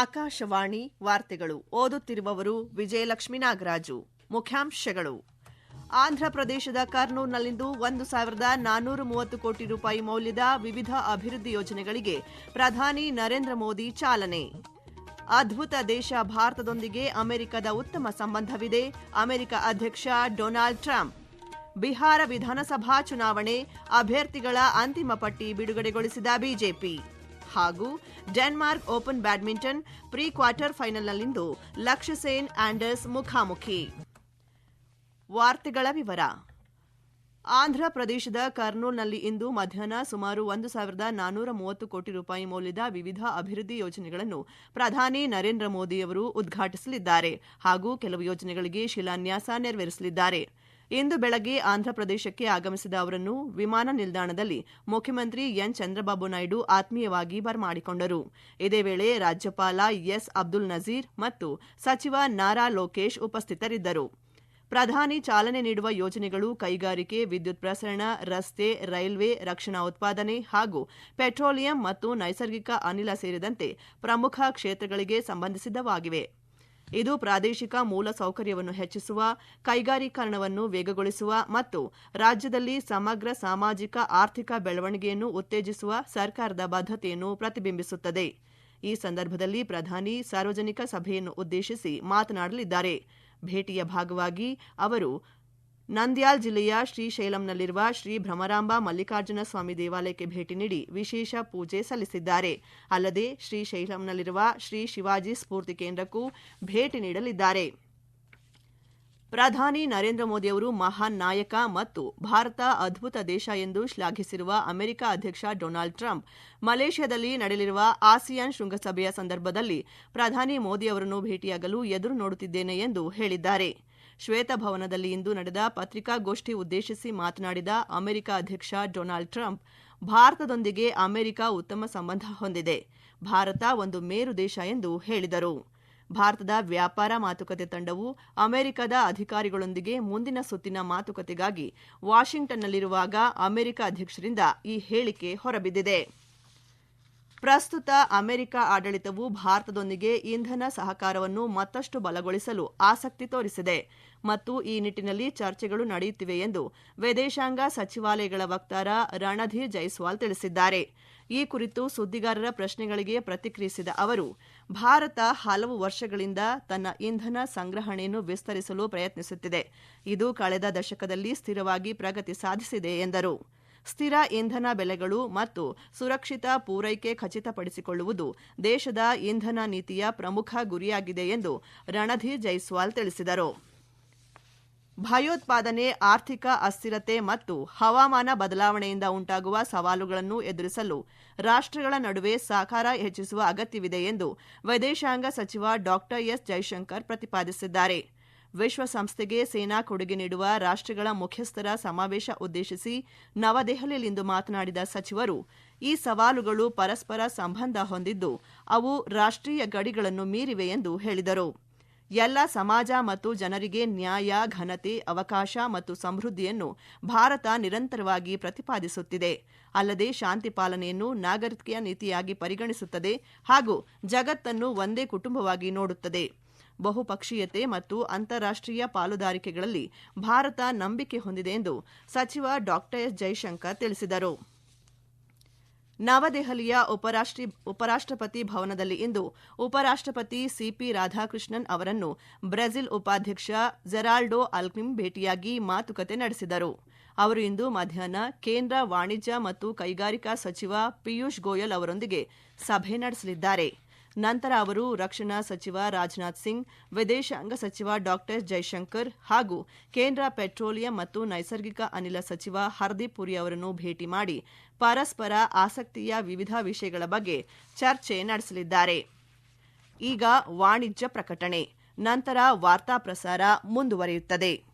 ಆಕಾಶವಾಣಿ ವಾರ್ತೆಗಳು ಓದುತ್ತಿರುವವರು ವಿಜಯಲಕ್ಷ್ಮಿ ನಾಗರಾಜು. ಮುಖ್ಯಾಂಶಗಳು. ಆಂಧ್ರಪ್ರದೇಶದ ಕರ್ನೂಲ್ನಲ್ಲಿಂದು ಒಂದು ಸಾವಿರದ ನಾನ್ನೂರ ಮೂವತ್ತು ಕೋಟಿ ರೂಪಾಯಿ ಮೌಲ್ಯದ ವಿವಿಧ ಅಭಿವೃದ್ಧಿ ಯೋಜನೆಗಳಿಗೆ ಪ್ರಧಾನಿ ನರೇಂದ್ರ ಮೋದಿ ಚಾಲನೆ. ಅದ್ಭುತ ದೇಶ ಭಾರತದೊಂದಿಗೆ ಅಮೆರಿಕದ ಉತ್ತಮ ಸಂಬಂಧವಿದೆ, ಅಮೆರಿಕ ಅಧ್ಯಕ್ಷ ಡೊನಾಲ್ಡ್ ಟ್ರಂಪ್. ಬಿಹಾರ ವಿಧಾನಸಭಾ ಚುನಾವಣೆ, ಅಭ್ಯರ್ಥಿಗಳ ಅಂತಿಮ ಪಟ್ಟಿ ಬಿಡುಗಡೆಗೊಳಿಸಿದ ಬಿಜೆಪಿ. ಹಾಗೂ Denmark Open badminton pre quarter ಫೈನಲ್ನಲ್ಲಿಂದು Lakshya Sen Anders ಮುಖಾಮುಖಿ. ವಾರ್ತೆಗಳ ವಿವರ. ಆಂಧ್ರಪ್ರದೇಶದ ಕರ್ನೂಲ್ನಲ್ಲಿ ಇಂದು ಮಧ್ಯಾಹ್ನ ಸುಮಾರು ಒಂದು ಸಾವಿರದ ನಾನ್ನೂರ ಮೂವತ್ತು ಕೋಟಿ ರೂಪಾಯಿ ಮೌಲ್ಯದ ವಿವಿಧ ಅಭಿವೃದ್ಧಿ ಯೋಜನೆಗಳನ್ನು ಪ್ರಧಾನಿ ನರೇಂದ್ರ ಮೋದಿಯವರು ಉದ್ಘಾಟಿಸಲಿದ್ದಾರೆ ಹಾಗೂ ಕೆಲವು ಯೋಜನೆಗಳಿಗೆ ಶಿಲಾನ್ಯಾಸ ನೆರವೇರಿಸಲಿದ್ದಾರೆ. ಇಂದು ಬೆಳಗ್ಗೆ ಆಂಧ್ರಪ್ರದೇಶಕ್ಕೆ ಆಗಮಿಸಿದ ಅವರನ್ನು ವಿಮಾನ ನಿಲ್ದಾಣದಲ್ಲಿ ಮುಖ್ಯಮಂತ್ರಿ ಎನ್. ಚಂದ್ರಬಾಬು ನಾಯ್ಡು ಆತ್ಮೀಯವಾಗಿ ಬರಮಾಡಿಕೊಂಡರು. ಇದೇ ವೇಳೆ ರಾಜ್ಯಪಾಲ ಎಸ್. ಅಬ್ದುಲ್ ನಜೀರ್ ಮತ್ತು ಸಚಿವ ನಾರಾ ಲೋಕೇಶ್ ಉಪಸ್ಥಿತರಿದ್ದರು. ಪ್ರಧಾನಿ ಚಾಲನೆ ನೀಡುವ ಯೋಜನೆಗಳು ಕೈಗಾರಿಕೆ, ವಿದ್ಯುತ್ ಪ್ರಸರಣ, ರಸ್ತೆ, ರೈಲ್ವೆ, ರಕ್ಷಣಾ ಉತ್ಪಾದನೆ ಹಾಗೂ ಪೆಟ್ರೋಲಿಯಂ ಮತ್ತು ನೈಸರ್ಗಿಕ ಅನಿಲ ಸೇರಿದಂತೆ ಪ್ರಮುಖ ಕ್ಷೇತ್ರಗಳಿಗೆ ಸಂಬಂಧಿಸಿದವಾಗಿವೆ. ಇದು ಪ್ರಾದೇಶಿಕ ಮೂಲ ಸೌಕರ್ಯವನ್ನು ಹೆಚ್ಚಿಸುವ, ಕೈಗಾರೀಕರಣವನ್ನು ವೇಗಗೊಳಿಸುವ ಮತ್ತು ರಾಜ್ಯದಲ್ಲಿ ಸಮಗ್ರ ಸಾಮಾಜಿಕ ಆರ್ಥಿಕ ಬೆಳವಣಿಗೆಯನ್ನು ಉತ್ತೇಜಿಸುವ ಸರ್ಕಾರದ ಬದ್ಧತೆಯನ್ನು ಪ್ರತಿಬಿಂಬಿಸುತ್ತದೆ. ಈ ಸಂದರ್ಭದಲ್ಲಿ ಪ್ರಧಾನಿ ಸಾರ್ವಜನಿಕ ಸಭೆಯನ್ನು ಉದ್ದೇಶಿಸಿ ಮಾತನಾಡಲಿದ್ದಾರೆ. ಭೇಟಿಯ ಭಾಗವಾಗಿ ಅವರು ನಂದ್ಯಾಲ್ ಜಿಲ್ಲೆಯ ಶ್ರೀಶೈಲಂನಲ್ಲಿರುವ ಶ್ರೀ ಭ್ರಮರಾಂಬ ಮಲ್ಲಿಕಾರ್ಜುನ ಸ್ವಾಮಿ ದೇವಾಲಯಕ್ಕೆ ಭೇಟಿ ನೀಡಿ ವಿಶೇಷ ಪೂಜೆ ಸಲ್ಲಿಸಿದ್ದಾರೆ. ಅಲ್ಲದೆ ಶ್ರೀಶೈಲಂನಲ್ಲಿರುವ ಶ್ರೀ ಶಿವಾಜಿ ಸ್ಫೂರ್ತಿ ಕೇಂದ್ರಕ್ಕೂ ಭೇಟಿ ನೀಡಲಿದ್ದಾರೆ. ಪ್ರಧಾನಿ ನರೇಂದ್ರ ಮೋದಿಯವರು ಮಹಾನ್ ನಾಯಕ ಮತ್ತು ಭಾರತ ಅದ್ಭುತ ದೇಶ ಎಂದು ಶ್ಲಾಘಿಸಿರುವ ಅಮೆರಿಕ ಅಧ್ಯಕ್ಷ ಡೊನಾಲ್ಡ್ ಟ್ರಂಪ್, ಮಲೇಷ್ಯಾದಲ್ಲಿ ನಡೆಯಲಿರುವ ಆಸಿಯಾನ್ ಶೃಂಗಸಭೆಯ ಸಂದರ್ಭದಲ್ಲಿ ಪ್ರಧಾನಿ ಮೋದಿ ಅವರನ್ನು ಭೇಟಿಯಾಗಲು ಎದುರು ನೋಡುತ್ತಿದ್ದೇನೆ ಎಂದು ಹೇಳಿದ್ದಾರೆ. ಶ್ವೇತಭವನದಲ್ಲಿ ಇಂದು ನಡೆದ ಪತ್ರಿಕಾಗೋಷ್ಠಿ ಉದ್ದೇಶಿಸಿ ಮಾತನಾಡಿದ ಅಮೆರಿಕ ಅಧ್ಯಕ್ಷ ಡೊನಾಲ್ಡ್ ಟ್ರಂಪ್, ಭಾರತದೊಂದಿಗೆ ಅಮೆರಿಕ ಉತ್ತಮ ಸಂಬಂಧ ಹೊಂದಿದೆ. ಭಾರತ ಒಂದು ಮೇರು ದೇಶ ಎಂದು ಹೇಳಿದರು. ಭಾರತದ ವ್ಯಾಪಾರ ಮಾತುಕತೆ ತಂಡವು ಅಮೆರಿಕದ ಅಧಿಕಾರಿಗಳೊಂದಿಗೆ ಮುಂದಿನ ಸುತ್ತಿನ ಮಾತುಕತೆಗಾಗಿ ವಾಷಿಂಗ್ಟನ್ನಲ್ಲಿರುವಾಗ ಅಮೆರಿಕ ಅಧ್ಯಕ್ಷರಿಂದ ಈ ಹೇಳಿಕೆ ಹೊರಬಿದ್ದಿದೆ. ಪ್ರಸ್ತುತ ಅಮೆರಿಕ ಆಡಳಿತವು ಭಾರತದೊಂದಿಗೆ ಇಂಧನ ಸಹಕಾರವನ್ನು ಮತ್ತಷ್ಟು ಬಲಗೊಳಿಸಲು ಆಸಕ್ತಿ ತೋರಿಸಿದೆ ಮತ್ತು ಈ ನಿಟ್ಟಿನಲ್ಲಿ ಚರ್ಚೆಗಳು ನಡೆಯುತ್ತಿವೆ ಎಂದು ವಿದೇಶಾಂಗ ಸಚಿವಾಲಯಗಳ ವಕ್ತಾರ ರಣಧೀರ್ ಜೈಸ್ವಾಲ್ ತಿಳಿಸಿದ್ದಾರೆ. ಈ ಕುರಿತು ಸುದ್ದಿಗಾರರ ಪ್ರಶ್ನೆಗಳಿಗೆ ಪ್ರತಿಕ್ರಿಯಿಸಿದ ಅವರು, ಭಾರತ ಹಲವು ವರ್ಷಗಳಿಂದ ತನ್ನ ಇಂಧನ ಸಂಗ್ರಹಣೆಯನ್ನು ವಿಸ್ತರಿಸಲು ಪ್ರಯತ್ನಿಸುತ್ತಿದೆ. ಇದು ಕಳೆದ ದಶಕದಲ್ಲಿ ಸ್ಥಿರವಾಗಿ ಪ್ರಗತಿ ಸಾಧಿಸಿದೆ ಎಂದರು. ಸ್ಥಿರ ಇಂಧನ ಬೆಲೆಗಳು ಮತ್ತು ಸುರಕ್ಷಿತ ಪೂರೈಕೆ ಖಚಿತಪಡಿಸಿಕೊಳ್ಳುವುದು ದೇಶದ ಇಂಧನ ನೀತಿಯ ಪ್ರಮುಖ ಗುರಿಯಾಗಿದೆ ಎಂದು ರಣಧೀರ್ ಜೈಸ್ವಾಲ್ ತಿಳಿಸಿದರು. ಭಯೋತ್ಪಾದನೆ, ಆರ್ಥಿಕ ಅಸ್ಥಿರತೆ ಮತ್ತು ಹವಾಮಾನ ಬದಲಾವಣೆಯಿಂದ ಉಂಟಾಗುವ ಸವಾಲುಗಳನ್ನು ಎದುರಿಸಲು ರಾಷ್ಟ್ರಗಳ ನಡುವೆ ಸಹಕಾರ ಹೆಚ್ಚಿಸುವ ಅಗತ್ಯವಿದೆ ಎಂದು ವಿದೇಶಾಂಗ ಸಚಿವ ಡಾ ಎಸ್ ಜೈಶಂಕರ್ ಪ್ರತಿಪಾದಿಸಿದ್ದಾರೆ. ವಿಶ್ವಸಂಸ್ಥೆಗೆ ಸೇನಾ ಕೊಡುಗೆ ನೀಡುವ ರಾಷ್ಟ್ರಗಳ ಮುಖ್ಯಸ್ಥರ ಸಮಾವೇಶ ಉದ್ದೇಶಿಸಿ ನವದೆಹಲಿಯಲ್ಲಿಂದು ಮಾತನಾಡಿದ ಸಚಿವರು, ಈ ಸವಾಲುಗಳು ಪರಸ್ಪರ ಸಂಬಂಧ ಹೊಂದಿದ್ದು, ಅವು ರಾಷ್ಟ್ರೀಯ ಗಡಿಗಳನ್ನು ಮೀರಿವೆ ಎಂದು ಹೇಳಿದರು. ಎಲ್ಲ ಸಮಾಜ ಮತ್ತು ಜನರಿಗೆ ನ್ಯಾಯ, ಘನತೆ, ಅವಕಾಶ ಮತ್ತು ಸಮೃದ್ಧಿಯನ್ನು ಭಾರತ ನಿರಂತರವಾಗಿ ಪ್ರತಿಪಾದಿಸುತ್ತಿದೆ. ಅಲ್ಲದೆ ಶಾಂತಿ ಪಾಲನೆಯನ್ನು ನಾಗರಿಕ ನೀತಿಯಾಗಿ ಪರಿಗಣಿಸುತ್ತದೆ ಹಾಗೂ ಜಗತ್ತನ್ನು ಒಂದೇ ಕುಟುಂಬವಾಗಿ ನೋಡುತ್ತದೆ. ಬಹುಪಕ್ಷೀಯತೆ ಮತ್ತು ಅಂತಾರಾಷ್ಟ್ರೀಯ ಪಾಲುದಾರಿಕೆಗಳಲ್ಲಿ ಭಾರತ ನಂಬಿಕೆ ಹೊಂದಿದೆ ಎಂದು ಸಚಿವ ಡಾ. ಎಸ್. ಜೈಶಂಕರ್ ತಿಳಿಸಿದರು. ನವದೆಹಲಿಯ ಉಪರಾಷ್ಟ್ರಪತಿ ಭವನದಲ್ಲಿ ಇಂದು ಉಪರಾಷ್ಟ್ರಪತಿ ಸಿಪಿ ರಾಧಾಕೃಷ್ಣನ್ ಅವರನ್ನು ಬ್ರೆಜಿಲ್ ಉಪಾಧ್ಯಕ್ಷ ಜೆರಾಲ್ಡೋ ಅಲ್ಕಿಮ್ ಭೇಟಿಯಾಗಿ ಮಾತುಕತೆ ನಡೆಸಿದರು. ಅವರು ಇಂದು ಮಧ್ಯಾಹ್ನ ಕೇಂದ್ರ ವಾಣಿಜ್ಯ ಮತ್ತು ಕೈಗಾರಿಕಾ ಸಚಿವ ಪಿಯೂಷ್ ಗೋಯಲ್ ಅವರೊಂದಿಗೆ ಸಭೆ ನಡೆಸಲಿದ್ದಾರೆ. ನಂತರ ಅವರು ರಕ್ಷಣಾ ಸಚಿವ ರಾಜನಾಥ್ ಸಿಂಗ್ ವಿದೇಶಾಂಗ ಸಚಿವ ಡಾಕ್ಟರ್ ಜೈಶಂಕರ್ ಹಾಗೂ ಕೇಂದ್ರ ಪೆಟ್ರೋಲಿಯಂ ಮತ್ತು ನೈಸರ್ಗಿಕ ಅನಿಲ ಸಚಿವ ಹರ್ದೀಪ್ ಪುರಿ ಅವರನ್ನು ಭೇಟಿ ಮಾಡಿ ಪರಸ್ಪರ ಆಸಕ್ತಿಯ ವಿವಿಧ ವಿಷಯಗಳ ಬಗ್ಗೆ ಚರ್ಚೆ ನಡೆಸಲಿದ್ದಾರೆ. ಈಗ ವಾಣಿಜ್ಯ ಪ್ರಕಟಣೆ. ನಂತರ ವಾರ್ತಾ ಪ್ರಸಾರ ಮುಂದುವರಿಯುತ್ತದೆ.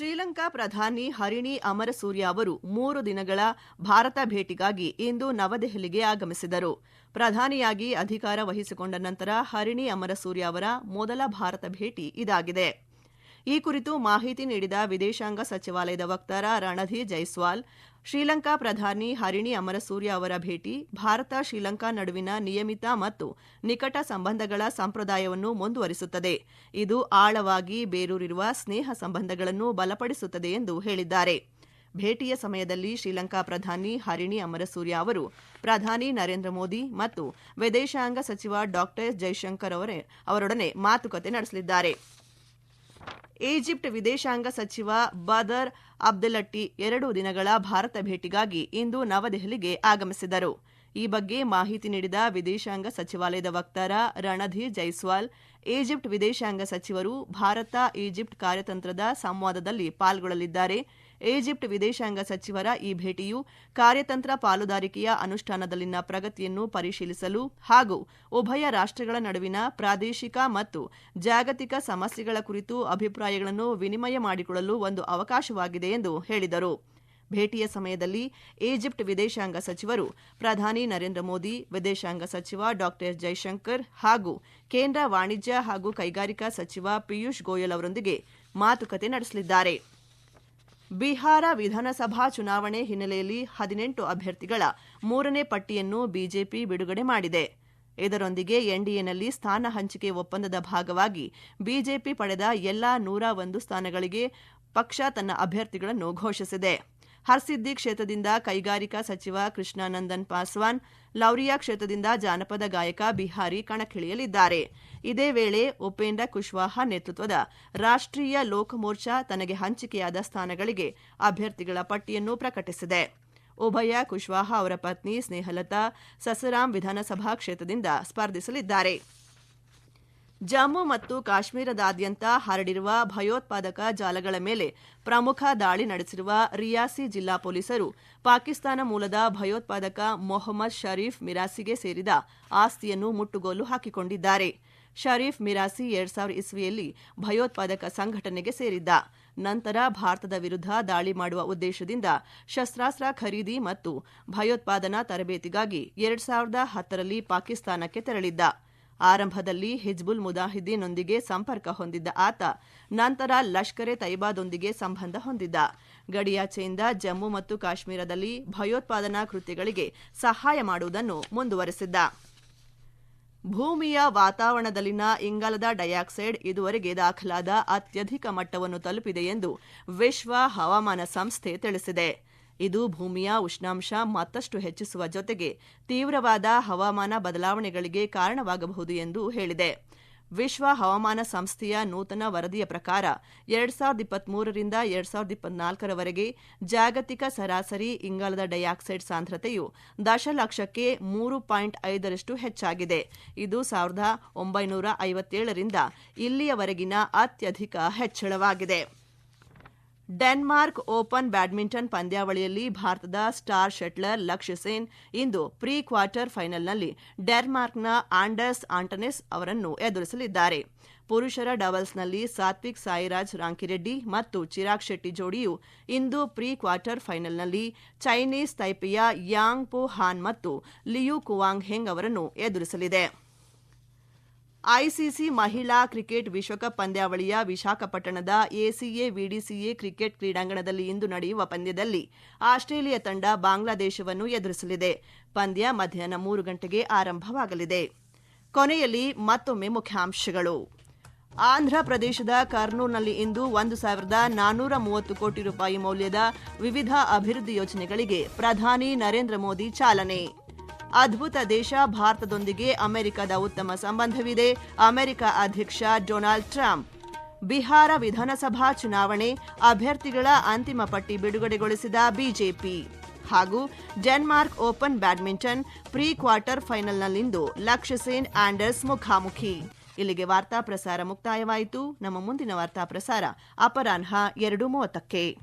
ಶ್ರೀಲಂಕಾ ಪ್ರಧಾನಿ ಹರಿಣಿ ಅಮರಸೂರ್ಯ ಅವರು ಮೂರು ದಿನಗಳ ಭಾರತ ಭೇಟಿಗಾಗಿ ಇಂದು ನವದೆಹಲಿಗೆ ಆಗಮಿಸಿದರು. ಪ್ರಧಾನಿಯಾಗಿ ಅಧಿಕಾರ ವಹಿಸಿಕೊಂಡ ನಂತರ ಹರಿಣಿ ಅಮರಸೂರ್ಯ ಅವರ ಮೊದಲ ಭಾರತ ಭೇಟಿ ಇದಾಗಿದೆ. ಈ ಕುರಿತು ಮಾಹಿತಿ ನೀಡಿದ ವಿದೇಶಾಂಗ ಸಚಿವಾಲಯದ ವಕ್ತಾರ ರಣಧೀರ್ ಜೈಸ್ವಾಲ್, ಶ್ರೀಲಂಕಾ ಪ್ರಧಾನಿ ಹರಿಣಿ ಅಮರಸೂರ್ಯ ಅವರ ಭೇಟಿ, ಭಾರತ ಶ್ರೀಲಂಕಾ ನಡುವಿನ ನಿಯಮಿತ ಮತ್ತು ನಿಕಟ ಸಂಬಂಧಗಳ ಸಂಪ್ರದಾಯವನ್ನು ಮುಂದುವರಿಸುತ್ತದೆ. ಇದು ಆಳವಾಗಿ ಬೇರೂರಿರುವ ಸ್ನೇಹ ಸಂಬಂಧಗಳನ್ನು ಬಲಪಡಿಸುತ್ತದೆ ಎಂದು ಹೇಳಿದ್ದಾರೆ. ಭೇಟಿಯ ಸಮಯದಲ್ಲಿ ಶ್ರೀಲಂಕಾ ಪ್ರಧಾನಿ ಹರಿಣಿ ಅಮರಸೂರ್ಯ ಅವರು, ಪ್ರಧಾನಿ ನರೇಂದ್ರ ಮೋದಿ ಮತ್ತು ವಿದೇಶಾಂಗ ಸಚಿವ ಡಾ ಜೈಶಂಕರ್ ಅವರೊಡನೆ ಮಾತುಕತೆ ನಡೆಸಲಿದ್ದಾರೆ. ಈಜಿಪ್ಟ್ ವಿದೇಶಾಂಗ ಸಚಿವ ಬದರ್ ಅಬ್ದುಲಟ್ಟಿ ಎರಡು ದಿನಗಳ ಭಾರತ ಭೇಟಿಗಾಗಿ ಇಂದು ನವದೆಹಲಿಗೆ ಆಗಮಿಸಿದರು. ಈ ಬಗ್ಗೆ ಮಾಹಿತಿ ನೀಡಿದ ವಿದೇಶಾಂಗ ಸಚಿವಾಲಯದ ವಕ್ತಾರ ರಣಧೀರ್ ಜೈಸ್ವಾಲ್, ಈಜಿಪ್ಟ್ ವಿದೇಶಾಂಗ ಸಚಿವರು ಭಾರತ ಈಜಿಪ್ಟ್ ಕಾರ್ಯತಂತ್ರದ ಸಂವಾದದಲ್ಲಿ ಪಾಲ್ಗೊಳ್ಳಲಿದ್ದಾರೆ. ಈಜಿಪ್ಟ್ ವಿದೇಶಾಂಗ ಸಚಿವರ ಈ ಭೇಟಿಯು ಕಾರ್ಯತಂತ್ರ ಪಾಲುದಾರಿಕೆಯ ಅನುಷ್ಠಾನದಲ್ಲಿನ ಪ್ರಗತಿಯನ್ನು ಪರಿಶೀಲಿಸಲು ಹಾಗೂ ಉಭಯ ರಾಷ್ಟ್ರಗಳ ನಡುವಿನ ಪ್ರಾದೇಶಿಕ ಮತ್ತು ಜಾಗತಿಕ ಸಮಸ್ಯೆಗಳ ಕುರಿತು ಅಭಿಪ್ರಾಯಗಳನ್ನು ವಿನಿಮಯ ಮಾಡಿಕೊಳ್ಳಲು ಒಂದು ಅವಕಾಶವಾಗಿದೆ ಎಂದು ಹೇಳಿದರು. ಭೇಟಿಯ ಸಮಯದಲ್ಲಿ ಈಜಿಪ್ಟ್ ವಿದೇಶಾಂಗ ಸಚಿವರು ಪ್ರಧಾನಿ ನರೇಂದ್ರ ಮೋದಿ, ವಿದೇಶಾಂಗ ಸಚಿವ ಡಾ. ಜೈಶಂಕರ್ ಹಾಗೂ ಕೇಂದ್ರ ವಾಣಿಜ್ಯ ಹಾಗೂ ಕೈಗಾರಿಕಾ ಸಚಿವ ಪಿಯೂಷ್ ಗೋಯಲ್ ಅವರೊಂದಿಗೆ ಮಾತುಕತೆ ನಡೆಸಲಿದ್ದಾರೆ. ಬಿಹಾರ ವಿಧಾನಸಭಾ ಚುನಾವಣೆ ಹಿನ್ನೆಲೆಯಲ್ಲಿ ಹದಿನೆಂಟು ಅಭ್ಯರ್ಥಿಗಳ ಮೂರನೇ ಪಟ್ಟಿಯನ್ನು ಬಿಜೆಪಿ ಬಿಡುಗಡೆ ಮಾಡಿದೆ. ಇದರೊಂದಿಗೆ ಎನ್ಡಿಎನಲ್ಲಿ ಸ್ಥಾನ ಹಂಚಿಕೆ ಒಪ್ಪಂದದ ಭಾಗವಾಗಿ ಬಿಜೆಪಿ ಪಡೆದ ಎಲ್ಲಾ ನೂರ ಒಂದು ಸ್ಥಾನಗಳಿಗೆ ಪಕ್ಷ ತನ್ನ ಅಭ್ಯರ್ಥಿಗಳನ್ನು ಘೋಷಿಸಿದೆ. ಹರ್ಸಿದ್ದಿ ಕ್ಷೇತ್ರದಿಂದ ಕೈಗಾರಿಕಾ ಸಚಿವ ಕೃಷ್ಣಾನಂದನ್ ಪಾಸ್ವಾನ್, ಲೌರಿಯಾ ಕ್ಷೇತ್ರದಿಂದ ಜಾನಪದ ಗಾಯಕ ಬಿಹಾರಿ ಕಣಕ್ಕಿಳಿಯಲಿದ್ದಾರೆ. ಇದೇ ವೇಳೆ ಉಪೇಂದ್ರ ಕುಶ್ವಾಹ ನೇತೃತ್ವದ ರಾಷ್ಟ್ರೀಯ ಲೋಕ ಮೋರ್ಚಾ ತನಗೆ ಹಂಚಿಕೆಯಾದ ಸ್ಥಾನಗಳಿಗೆ ಅಭ್ಯರ್ಥಿಗಳ ಪಟ್ಟಿಯನ್ನು ಪ್ರಕಟಿಸಿದೆ. ಉಭಯ ಕುಶ್ವಾಹ ಅವರ ಪತ್ನಿ ಸ್ನೇಹಲತಾ ಸಸರಾಮ್ ವಿಧಾನಸಭಾ ಕ್ಷೇತ್ರದಿಂದ ಸ್ಪರ್ಧಿಸಲಿದ್ದಾರೆ. ಜಮ್ಮು ಮತ್ತು ಕಾಶ್ಮೀರದಾದ್ಯಂತ ಹರಡಿರುವ ಭಯೋತ್ಪಾದಕ ಜಾಲಗಳ ಮೇಲೆ ಪ್ರಮುಖ ದಾಳಿ ನಡೆಸಿರುವ ರಿಯಾಸಿ ಜಿಲ್ಲಾ ಪೊಲೀಸರು ಪಾಕಿಸ್ತಾನ ಮೂಲದ ಭಯೋತ್ಪಾದಕ ಮೊಹಮ್ಮದ್ ಷರೀಫ್ ಮಿರಾಸಿಗೆ ಸೇರಿದ ಆಸ್ತಿಯನ್ನು ಮುಟ್ಟುಗೋಲು ಹಾಕಿಕೊಂಡಿದ್ದಾರೆ. ಷರೀಫ್ ಮಿರಾಸಿ ಎರಡ್ ಸಾವಿರ ಇಸ್ವಿಯಲ್ಲಿ ಭಯೋತ್ಪಾದಕ ಸಂಘಟನೆಗೆ ಸೇರಿದ್ದ. ನಂತರ ಭಾರತದ ವಿರುದ್ಧ ದಾಳಿ ಮಾಡುವ ಉದ್ದೇಶದಿಂದ ಶಸ್ತ್ರಾಸ್ತ್ರ ಖರೀದಿ ಮತ್ತು ಭಯೋತ್ಪಾದನಾ ತರಬೇತಿಗಾಗಿ ಎರಡ್ ಸಾವಿರದ ಹತ್ತರಲ್ಲಿ ಪಾಕಿಸ್ತಾನಕ್ಕೆ ತೆರಳಿದ್ದ. ಆರಂಭದಲ್ಲಿ ಹಿಜ್ಬುಲ್ ಮುಜಾಹಿದ್ದೀನ್ನೊಂದಿಗೆ ಸಂಪರ್ಕ ಹೊಂದಿದ್ದ ಆತ, ನಂತರ ಲಷ್ಕರೆ ತೈಬಾದೊಂದಿಗೆ ಸಂಬಂಧ ಹೊಂದಿದ್ದ. ಗಡಿಯಾಚೆಯಿಂದ ಜಮ್ಮು ಮತ್ತು ಕಾಶ್ಮೀರದಲ್ಲಿ ಭಯೋತ್ಪಾದನಾ ಕೃತ್ಯಗಳಿಗೆ ಸಹಾಯ ಮಾಡುವುದನ್ನು ಮುಂದುವರೆಸಿದ್ದ. ಭೂಮಿಯ ವಾತಾವರಣದಲ್ಲಿನ ಇಂಗಾಲದ ಡೈಆಕ್ಸೈಡ್ ಇದುವರೆಗೆ ದಾಖಲಾದ ಅತ್ಯಧಿಕ ಮಟ್ಟವನ್ನು ತಲುಪಿದೆ ಎಂದು ವಿಶ್ವ ಹವಾಮಾನ ಸಂಸ್ಥೆ ತಿಳಿಸಿದೆ. ಇದು ಭೂಮಿಯ ಉಷ್ಣಾಂಶ ಮತ್ತಷ್ಟು ಹೆಚ್ಚಿಸುವ ಜೊತೆಗೆ ತೀವ್ರವಾದ ಹವಾಮಾನ ಬದಲಾವಣೆಗಳಿಗೆ ಕಾರಣವಾಗಬಹುದು ಎಂದು ಹೇಳಿದೆ. ವಿಶ್ವ ಹವಾಮಾನ ಸಂಸ್ಥೆಯ ನೂತನ ವರದಿಯ ಪ್ರಕಾರ ಎರಡ್ ಸಾವಿರದ ಇಪ್ಪತ್ಮೂರರಿಂದ ಎರಡ್ ಸಾವಿರದ ಇಪ್ಪತ್ನಾಲ್ಕರವರೆಗೆ ಜಾಗತಿಕ ಸರಾಸರಿ ಇಂಗಾಲದ ಡೈಆಕ್ಸೈಡ್ ಸಾಂದ್ರತೆಯು ದಶಲಕ್ಷಕ್ಕೆ ಮೂರು ಪಾಯಿಂಟ್ ಐದರಷ್ಟು ಹೆಚ್ಚಾಗಿದೆ. ಇದು ಸಾವಿರದ ಒಂಬೈನೂರ ಐವತ್ತೇಳರಿಂದ ಇಲ್ಲಿಯವರೆಗಿನ ಅತ್ಯಧಿಕ ಹೆಚ್ಚಳವಾಗಿದೆ. ಡೆನ್ಮಾರ್ಕ್ ಓಪನ್ ಬ್ಯಾಡ್ಮಿಂಟನ್ ಪಂದ್ಯಾವಳಿಯಲ್ಲಿ ಭಾರತದ ಸ್ಟಾರ್ ಶೆಟ್ಲರ್ ಲಕ್ಷ್ಯ ಸೇನ್ ಇಂದು ಪ್ರೀ ಕ್ವಾರ್ಟರ್ ಫೈನಲ್ನಲ್ಲಿ ಡೆನ್ಮಾರ್ಕ್ನ ಆಂಡರ್ಸ್ ಆಂಟನಿಸ್ ಅವರನ್ನು ಎದುರಿಸಲಿದ್ದಾರೆ. ಪುರುಷರ ಡಬಲ್ಸ್ನಲ್ಲಿ ಸಾತ್ವಿಕ್ ಸಾಯಿರಾಜ್ ರಾಂಕಿರೆಡ್ಡಿ ಮತ್ತು ಚಿರಾಗ್ ಶೆಟ್ಟಿ ಜೋಡಿಯು ಇಂದು ಪ್ರೀ ಕ್ವಾರ್ಟರ್ ಫೈನಲ್ನಲ್ಲಿ ಚೈನೀಸ್ ತೈಪೆಯ ಯಾಂಗ್ ಪು ಹಾನ್ ಮತ್ತು ಲಿಯು ಕುವಾಂಗ್ ಹೆಂಗ್ ಅವರನ್ನು ಎದುರಿಸಲಿದೆ. ಐಸಿಸಿ ಮಹಿಳಾ ಕ್ರಿಕೆಟ್ ವಿಶ್ವಕಪ್ ಪಂದ್ಯಾವಳಿಯ ವಿಶಾಖಪಟ್ಟಣದ ಎಸಿಎ, ವಿಡಿಸಿಎ ಕ್ರಿಕೆಟ್ ಕ್ರೀಡಾಂಗಣದಲ್ಲಿ ಇಂದು ನಡೆಯುವ ಪಂದ್ಯದಲ್ಲಿ ಆಸ್ಟ್ರೇಲಿಯಾ ತಂಡ ಬಾಂಗ್ಲಾದೇಶವನ್ನು ಎದುರಿಸಲಿದೆ. ಪಂದ್ಯ ಮಧ್ಯಾಹ್ನ ಮೂರು ಗಂಟೆಗೆ ಆರಂಭವಾಗಲಿದೆ. ಕೊನೆಯಲ್ಲಿ ಮತ್ತೊಮ್ಮೆ ಮುಖ್ಯಾಂಶಗಳು. ಆಂಧ್ರಪ್ರದೇಶದ ಕರ್ನೂಲ್ನಲ್ಲಿ ಇಂದು ಒಂದು ಸಾವಿರದ ನಾನ್ನೂರ ಮೂವತ್ತು ಕೋಟಿ ರೂಪಾಯಿ ಮೌಲ್ಯದ ವಿವಿಧ ಅಭಿವೃದ್ಧಿ ಯೋಜನೆಗಳಿಗೆ ಪ್ರಧಾನಿ ನರೇಂದ್ರ ಮೋದಿ ಚಾಲನೆ. ಅದ್ಭುತ ದೇಶ ಭಾರತದೊಂದಿಗೆ ಅಮೆರಿಕದ ಉತ್ತಮ ಸಂಬಂಧವಿದೆ. ಅಮೆರಿಕ ಅಧ್ಯಕ್ಷ ಡೊನಾಲ್ಡ್ ಟ್ರಂಪ್. ಬಿಹಾರ ವಿಧಾನಸಭಾ ಚುನಾವಣೆ ಅಭ್ಯರ್ಥಿಗಳ ಅಂತಿಮ ಪಟ್ಟಿ ಬಿಡುಗಡೆಗೊಳಿಸಿದ ಬಿಜೆಪಿ. ಹಾಗೂ Denmark Open badminton pre quarter ಫೈನಲ್ನಲ್ಲಿಂದು Lakshya Sen ಆಂಡರ್ಸ್ ಮುಖಾಮುಖಿ. ಇಲ್ಲಿಗೆ ವಾರ್ತಾ ಪ್ರಸಾರ ಮುಕ್ತಾಯವಾಯಿತು. ನಮ್ಮ ಮುಂದಿನ ವಾರ್ತಾ ಪ್ರಸಾರ ಅಪರಾಹ್ನ ಎರಡು ಮೂವತ್ತಕ್ಕೆ.